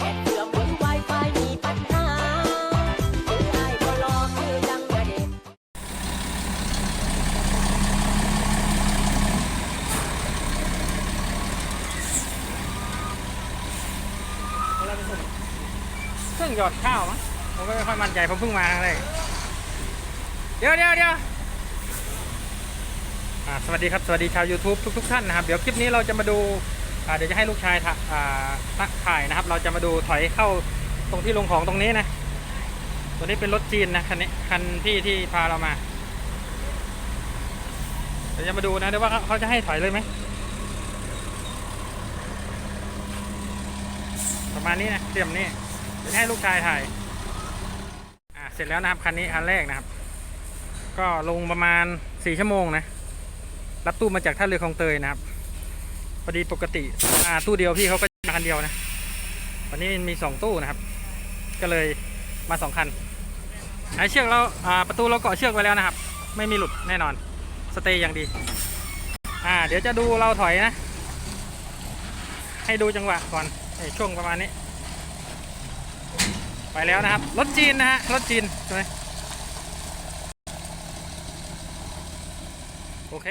เล่นโครื่อหรือไวไฟมีปัญหาคือไอ้รอคือยังกระเด็นเครื่องหยอดข้าวมั้งผมก็ไม่ค่อยมั่นใจผมเพิ่งมาครั้งแรกเดี๋ยวเดี๋ยวเดี๋ยว สวัสดีครับ สวัสดีชาว YouTube ทุกทุกๆท่านนะครับ เดี๋ยวคลิปนี้เราจะมาดูเดี๋ยวจะให้ลูกชายถ่าอ่าถ่ายนะครับ เราจะมาดูถอยเข้าตรงที่ลงของตรงนี้นะ ตัวนี้เป็นรถจีนนะคันนี้คันที่ที่พาเรามา เดี๋ยวจะมาดูนะเดี๋ยวว่าเขาเขาจะให้ถอยเลยไหม ประมาณนี้นะเตรียมนี่เดี๋ยวให้ลูกชายถ่าย อ่าเสร็จแล้วนะครับคันนี้คันแรกนะครับ ก็ลงประมาณสี่ชั่วโมงนะ รับตู้มาจากท่าเรือคลองเตยนะครับพอดีปกติอ่าตู้เดียวพี่เขาก็มาคันเดียวนะวันนี้มีสองตู้นะครับ ก็เลยมาสองคันไอเชือกเราอ่าประตูเราเกาะเชือกไว้แล้วนะครับ ไม่มีหลุดแน่นอนสเตย์อย่างดี อ่า เดี๋ยวจะดูเราถอยนะ ให้ดูจังหวะก่อนไอ้ช่วงประมาณนี้ ไปแล้วนะครับ รถจีนนะฮะรถจีนใช่ไหมโอเค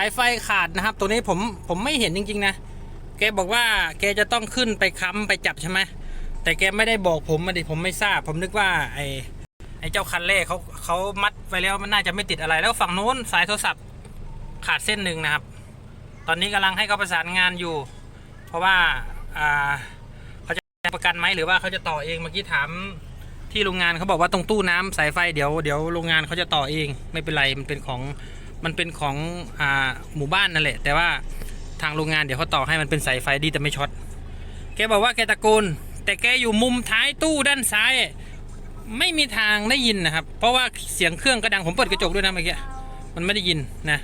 ายไฟขาดนะครับ ตัวนี้ผมผมไม่เห็นจริง ๆ นะ แกบอกว่าแกจะต้องขึ้นไปค้ำไปจับใช่ไหมแต่แกไม่ได้บอกผมมาดิผมไม่ทราบ ผมนึกว่าไอ้ไอ้เจ้าคันเร่เขาเขามัดไว้แล้วมันน่าจะไม่ติดอะไรแล้วฝั่งโน้นสายโทรศัพท์ขาดเส้นหนึ่งนะครับ ตอนนี้กำลังให้เขาประสานงานอยู่ เพราะว่าอ่าเขาจะประกันไหมหรือว่าเขาจะต่อเองเมื่อกี้ถามที่โรงงานเขาบอกว่าตรงตู้น้ำสายไฟเดี๋ยวเดี๋ยวโรงงานเขาจะต่อเองไม่เป็นไรมันเป็นของ มันเป็นของอ่าหมู่บ้านนั่นแหละ แต่ว่าทางโรงงานเดี๋ยวเขาต่อให้มันเป็นสายไฟดีแต่ไม่ช็อตแกบอกว่าแกตะโกนแต่แกอยู่มุมท้ายตู้ด้านซ้าย ไม่มีทางได้ยินนะครับ เพราะว่าเสียงเครื่องกระดังผมเปิดกระจกด้วยนะเมื่อกี้มันไม่ได้ยินนะ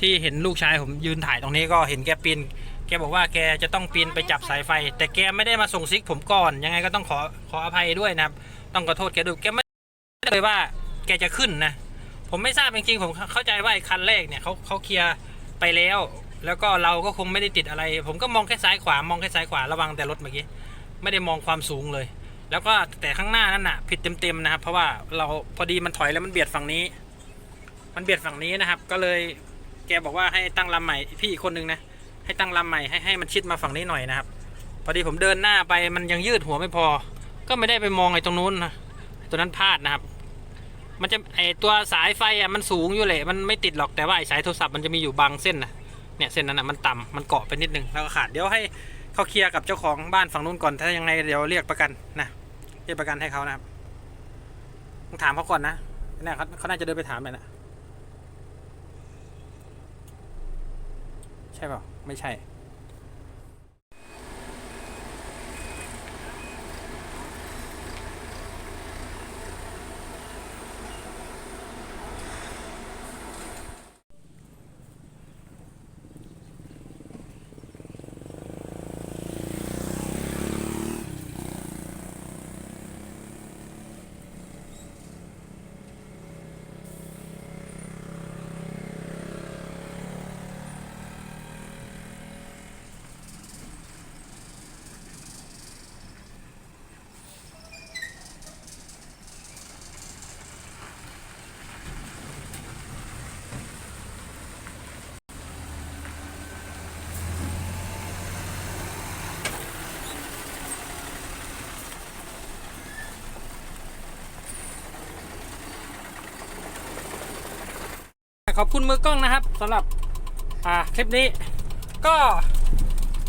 ที่เห็นลูกชายผมยืนถ่ายตรงนี้ก็เห็นแกปีนแกบอกว่าแกจะต้องปีนไปจับสายไฟ แต่แกไม่ได้มาส่งซิกผมก่อน ยังไงก็ต้องขอขออภัยด้วยนะครับ ต้องขอโทษแกด้วยแกไม่ได้เลยว่าแกจะขึ้นนะ ผมไม่ทราบจริงๆผมเข้าใจว่าไอ้คันแรกเนี่ยเขาเขาเคลียร์ไปแล้ว แล้วก็เราก็คงไม่ได้ติดอะไร ผมก็มองแค่ซ้ายขวามองแค่ซ้ายขวาระวังแต่รถเมื่อกี้ไม่ได้มองความสูงเลย แล้วก็แต่ข้างหน้านั่นน่ะ ผิดเต็มๆนะครับ เพราะว่าเราพอดีมันถอยแล้วมันเบียดฝั่งนี้ มันเบียดฝั่งนี้นะครับ ก็เลยแกบอกว่าให้ตั้งลำใหม่พี่อีกคนนึงนะให้ตั้งลำใหม่ให้ให้มันชิดมาฝั่งนี้หน่อยนะครับ พอดีผมเดินหน้าไปมันยังยืดหัวไม่พอ ก็ไม่ได้ไปมองไอ้ตรงนู้นนะตัวนั้นพลาดนะครับ มันจะไอตัวสายไฟอะมันสูงอยู่เลยมันไม่ติดหรอกแต่ว่าไอสายโทรศัพท์มันจะมีอยู่บางเส้นนะเนี่ยเส้นนั้นอะมันต่ำมันเกาะไปนิดนึงแล้วก็ขาดเดี๋ยวให้เขาเคลียร์กับเจ้าของบ้านฝั่งนู้นก่อนถ้ายังไงเดี๋ยวเรียกประกันนะเรียกประกันให้เขานะครับต้องถามเขาก่อนนะเนี่ยเขาเขาน่าจะเดินไปถามไปนะใช่เปล่าไม่ใช่ อบคุณมือกล้องนะครับสำหรับอ่าคลิปนี้ ก็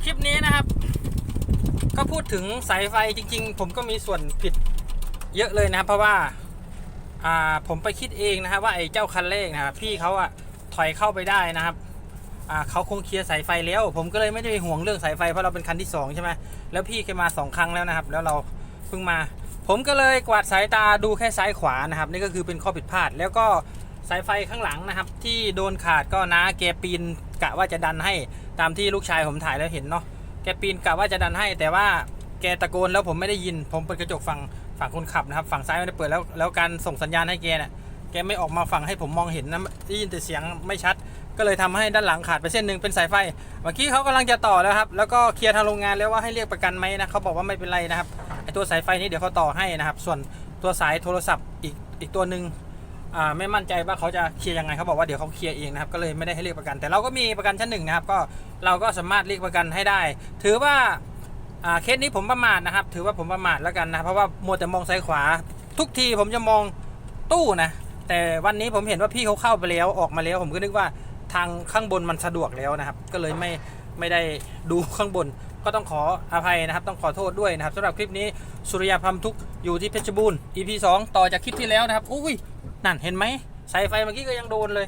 คลิปนี้นะครับ ก็พูดถึงสายไฟจริง ๆ ผมก็มีส่วนผิดเยอะเลยนะครับ เพราะว่าอ่าผมไปคิดเองนะครับว่าไอ้เจ้าคันเร่งนะครับพี่เขาอะถอยเข้าไปได้นะครับอ่าเขาคงเคลียร์สายไฟแล้ว ผมก็เลยไม่ได้ห่วงเรื่องสายไฟเพราะเราเป็นคันที่สองใช่ไหมแล้วพี่แกมาสองครั้งแล้วนะครับ แล้วเราเพิ่งมา ผมก็เลยกวาดสายตาดูแค่ซ้ายขวานะครับ นี่ก็คือเป็นข้อผิดพลาด แล้วก็ สายไฟข้างหลังนะครับ ที่โดนขาดก็นะแกปีนกะว่าจะดันให้ตามที่ลูกชายผมถ่ายแล้วเห็นเนาะแกปีนกะว่าจะดันให้ แต่ว่าแกตะโกนแล้วผมไม่ได้ยิน ผมเปิดกระจกฝั่งฝั่งคนขับนะครับ ฝั่งซ้ายไม่ได้เปิดแล้วแล้วการส่งสัญญาณให้แกเนี่ยแกไม่ออกมาฝั่งให้ผมมองเห็นนะได้ยินแต่เสียงไม่ชัด ก็เลยทำให้ด้านหลังขาดไปเส้นหนึ่งเป็นสายไฟ เมื่อกี้เขากำลังจะต่อแล้วครับ แล้วก็เคลียร์ทางโรงงานแล้วว่าให้เรียกประกันไหมนะเขาบอกว่าไม่เป็นไรนะครับไอตัวสายไฟนี้เดี๋ยวเขาต่อให้นะครับ ส่วนตัวสายโทรศัพท์อีกอีกตัวหนึ่ง อ่าไม่มั่นใจว่าเขาจะเคลียร์ยังไงเขาบอกว่าเดี๋ยวเขาเคลียร์เองนะครับก็เลยไม่ได้ให้เรียกประกัน แต่เราก็มีประกันชั้นหนึ่งนะครับก็เราก็สามารถเรียกประกันให้ได้ ถือว่าอ่าเคสนี้ผมประมาทนะครับ ถือว่าผมประมาทแล้วกันนะเพราะว่ามัวแต่มองซ้ายขวา ทุกทีผมจะมองตู้นะแต่วันนี้ผมเห็นว่าพี่เขาเข้าไปแล้วออกมาแล้ว ผมก็นึกว่าทางข้างบนมันสะดวกแล้วนะครับ ก็เลยไม่ไม่ได้ดูข้างบนก็ต้องขออภัยนะครับ ต้องขอโทษด้วยนะครับสำหรับคลิปนี้สุริยาพัมทุกอยู่ที่เพชรบูรณ์ EP 2 ต่อจากคลิปที่แล้วนะครับอุ้ย นั่นเห็นไหมสายไฟเมื่อกี้ก็ยังโดนเลย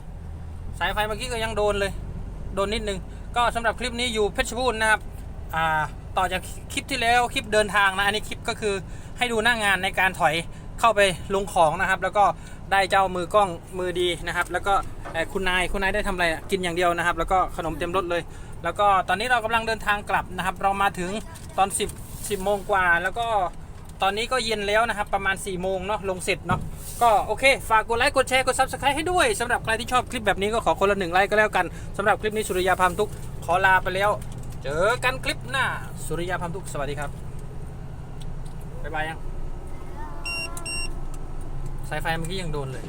สายไฟเมื่อกี้ก็ยังโดนเลย โดนนิดนึง ก็สำหรับคลิปนี้อยู่เพชรบูรณ์นะครับอ่าต่อจากคลิปที่แล้วคลิปเดินทางนะอันนี้คลิปก็คือให้ดูหน้างงานในการถอยเข้าไปลงของนะครับ แล้วก็ได้เจ้ามือกล้องมือดีนะครับ แล้วก็คุณนายคุณนายได้ทำอะไรกินอย่างเดียวนะครับ แล้วก็ขนมเต็มรถเลย แล้วก็ตอนนี้เรากำลังเดินทางกลับนะครับ เรามาถึงตอน 10 10โมงกว่าแล้วก็ ตอนนี้ก็เย็นแล้วนะครับ ประมาณ4โมงเนาะลงเสร็จเนาะก็โอเค ฝากกดไลค์กดแชร์กด subscribe ให้ด้วยสำหรับใครที่ชอบคลิปแบบนี้ก็ขอคนละหนึ่งไลค์ก็แล้วกันสำหรับคลิปนี้สุริยาพามทุกขอลาไปแล้ว เจอกันคลิปหน้าสุริยาพามทุกสวัสดีครับบ๊ายบายยังสายไฟเมื่อกี้ยังโดนเลย